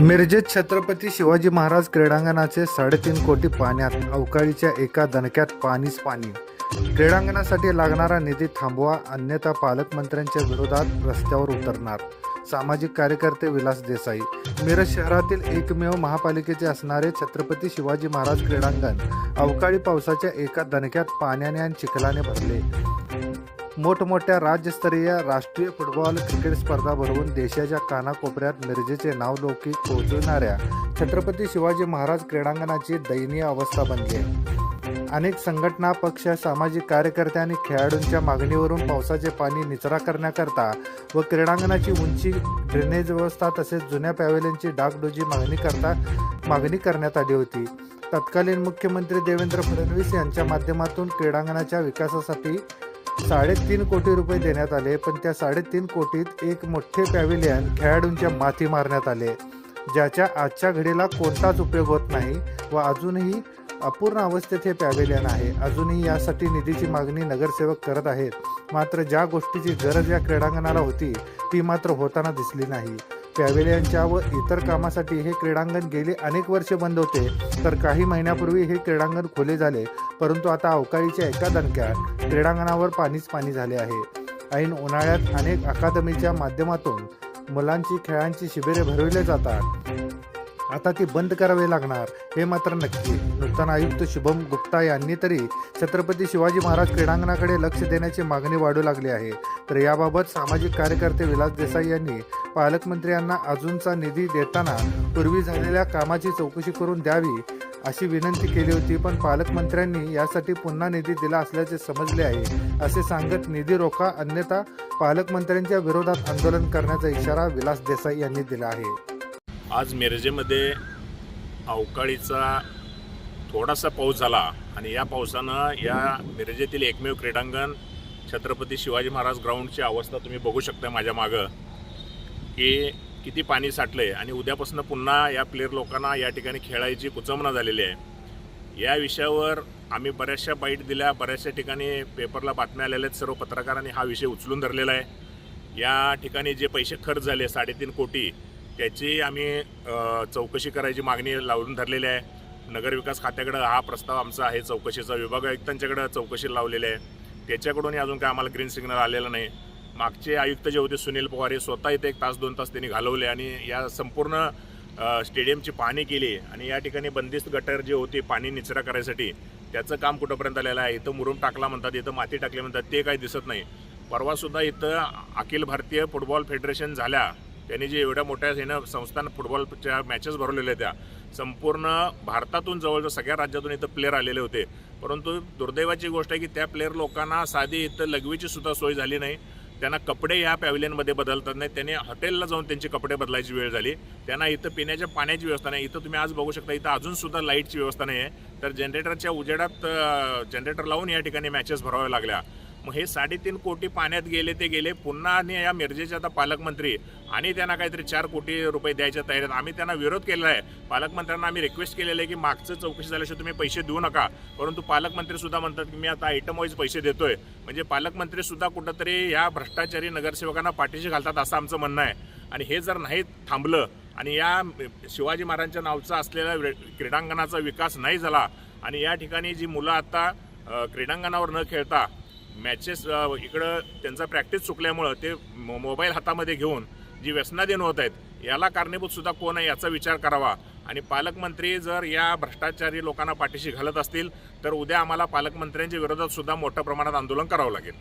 मिरजेत छत्रपती शिवाजी महाराज क्रीडांगणाचे साडेतीन कोटी पाण्यात अवकाळीच्या एका दणक्यात पाणीच पाणी. क्रीडांगणासाठी लागणारा निधी थांबवा अन्यथा पालकमंत्र्यांच्या विरोधात रस्त्यावर उतरणार. सामाजिक कार्यकर्ते विलास देसाई. मिरज शहरातील एकमेव महापालिकेचे असणारे छत्रपती शिवाजी महाराज क्रीडांगण अवकाळी पावसाच्या एका दणक्यात पाण्याने आणि चिखलाने भरले. मोठमोठ्या राज्यस्तरीय राष्ट्रीय फुटबॉल क्रिकेट स्पर्धा भरवून देशाच्या कानाकोपऱ्यात मिरजेचे नाव लौकिक पोहोचविणाऱ्या छत्रपती शिवाजी महाराज क्रीडांगणाची दयनीय अवस्था बनली आहे. अनेक संघटना पक्ष सामाजिक कार्यकर्ते आणि खेळाडूंच्या मागणीवरून पावसाचे पाणी निचरा करण्याकरता व क्रीडांगणाची उंची ड्रेनेज व्यवस्था तसेच जुन्या पॅवेलियनची डागडोजी मागणी करता मागणी करण्यात आली होती. तत्कालीन मुख्यमंत्री देवेंद्र फडणवीस यांच्या माध्यमातून क्रीडांगणाच्या विकासासाठी साडेतीन कोटी रुपये देण्यात आले पण त्या साडेतीन कोटीत एक मोठे पॅव्हिलियन खेळाडूंच्या माथी मारण्यात आले ज्याच्या आजच्या घडीला कोणताच उपयोग होत नाही व अजूनही अपूर्ण अवस्थेत हे पॅव्हिलियन आहे. अजूनही यासाठी निधीची मागणी नगरसेवक करत आहेत. मात्र ज्या गोष्टीची गरज या क्रीडांगणाला होती ती मात्र होताना दिसली नाही. पॅव्हिलियनच्या व इतर कामासाठी हे क्रीडांगण गेली अनेक वर्षे बंद होते तर काही महिन्यापूर्वी हे क्रीडांगण खुले झाले. परंतु आता अवकाळीच्या एका दणक्यात क्रीडांगणावर पाणीच पाणी झाले आहे. ऐन उन्हाळ्यात अनेक अकादमीच्या माध्यमातून मुलांची खेळांची शिबिरे भरविले जातात. आता ती बंद करावे लागणार हे मात्र नक्की. नूतन आयुक्त शुभम गुप्ता यांनी तरी छत्रपती शिवाजी महाराज क्रीडांगणाकडे लक्ष देण्याची मागणी वाढू लागली आहे. तर याबाबत सामाजिक कार्यकर्ते विलास देसाई यांनी पालकमंत्र्यांना अजूनचा निधी देताना पूर्वी झालेल्या कामाची चौकशी करून द्यावी अशी विनंती केली होती पण पालकमंत्र्यांनी यासाठी पुन्हा निधी दिला असल्याचे समजले आहे असे सांगत निधी रोखा अन्यथा पालकमंत्र्यांच्या विरोधात आंदोलन करण्याचा इशारा विलास देसाई यांनी दिला आहे. आज मिरजेमध्ये अवकाळीचा थोडासा पाऊस झाला आणि या पावसानं या मिरजेतील एकमेव क्रीडांगण छत्रपती शिवाजी महाराज ग्राउंडची अवस्था तुम्ही बघू शकता माझ्या मागं की किती पाणी साठलं आहे आणि उद्यापासून पुन्हा या प्लेयर लोकांना या ठिकाणी खेळायची कुचमना झालेली आहे. या विषयावर आम्ही बऱ्याचशा बाईट दिल्या बऱ्याचशा ठिकाणी पेपरला बातम्या आलेल्या आहेत सर्व पत्रकारांनी. हा विषय उचलून धरलेला आहे. या ठिकाणी जे पैसे खर्च झाले साडेतीन कोटी त्याची आम्ही चौकशी करायची मागणी लावून धरलेली आहे. नगरविकास खात्याकडं हा प्रस्ताव आमचा आहे चौकशीचा विभाग आयुक्तांच्याकडं चौकशी लावलेली आहे. त्याच्याकडूनही अजून काय आम्हाला ग्रीन सिग्नल आलेलं नाही. मागचे आयुक्त जे होते सुनील पवार हे स्वतः इथे एक तास दोन तास त्यांनी घालवले आणि या संपूर्ण स्टेडियमची पाहणी केली आणि या ठिकाणी बंदिस्त गटर जे होती पाणी निचरा करायसाठी त्याचं काम कुठंपर्यंत आलेलं आहे? इथं मुरुम टाकला म्हणतात इथं माती टाकली म्हणतात ते काही दिसत नाही. परवासुद्धा इथं अखिल भारतीय फुटबॉल फेडरेशन झाल्या. त्यांनी जे एवढ्या मोठ्या ह्यानं संस्थान फुटबॉलच्या मॅचेस भरवलेल्या त्या. संपूर्ण भारतातून जवळजवळ सगळ्या राज्यातून इथं प्लेअर आलेले होते. परंतु दुर्दैवाची गोष्ट आहे की त्या प्लेअर लोकांना साधी इथं लघवीची सुद्धा सोय झाली नाही. त्यांना कपडे या पॅव्हिलियनमध्ये बदलतात नाही त्यांनी हॉटेलला जाऊन त्यांचे कपडे बदलायची वेळ झाली. त्यांना इथं पिण्याच्या पाण्याची व्यवस्था नाही. इथं तुम्ही आज बघू शकता इथं अजूनसुद्धा लाईटची व्यवस्था नाही आहे तर जनरेटरच्या उजेडात जनरेटर लावून या ठिकाणी मॅचेस भराव्या लागल्या. मग हे साडेतीन कोटी पाण्यात गेले ते गेले. पुन्हा आणि या मिरजेचे आता पालकमंत्री आणि त्यांना काहीतरी चार कोटी रुपये द्यायच्या तयारीत. आम्ही त्यांना विरोध केलेला आहे. पालकमंत्र्यांना आम्ही रिक्वेस्ट केलेलं आहे की मागचं चौकशी झाल्याशिवाय तुम्ही पैसे देऊ नका. परंतु पालकमंत्री सुद्धा म्हणतात की मी आता आयटम वाईज पैसे देतोय. म्हणजे पालकमंत्री सुद्धा कुठंतरी या भ्रष्टाचारी नगरसेवकांना पाठीशी घालतात असं आमचं म्हणणं आहे. आणि हे जर नाही थांबलं आणि या शिवाजी महाराजांच्या नावचा असलेल्या क्रीडांगणाचा विकास नाही झाला आणि या ठिकाणी जी मुलं आता क्रीडांगणावर न खेळता मॅचेस इकडं त्यांचा प्रॅक्टिस चुकल्यामुळं ते मो- मोबाईल हातामध्ये घेऊन जी व्यसनाधीन होत आहेत याला कारणीभूत सुद्धा कोण आहे याचा विचार करावा. आणि पालकमंत्री जर या भ्रष्टाचारी लोकांना पाठीशी घालत असतील तर उद्या आम्हाला पालकमंत्र्यांच्या विरोधात सुद्धा मोठ्या प्रमाणात आंदोलन करावं लागेल.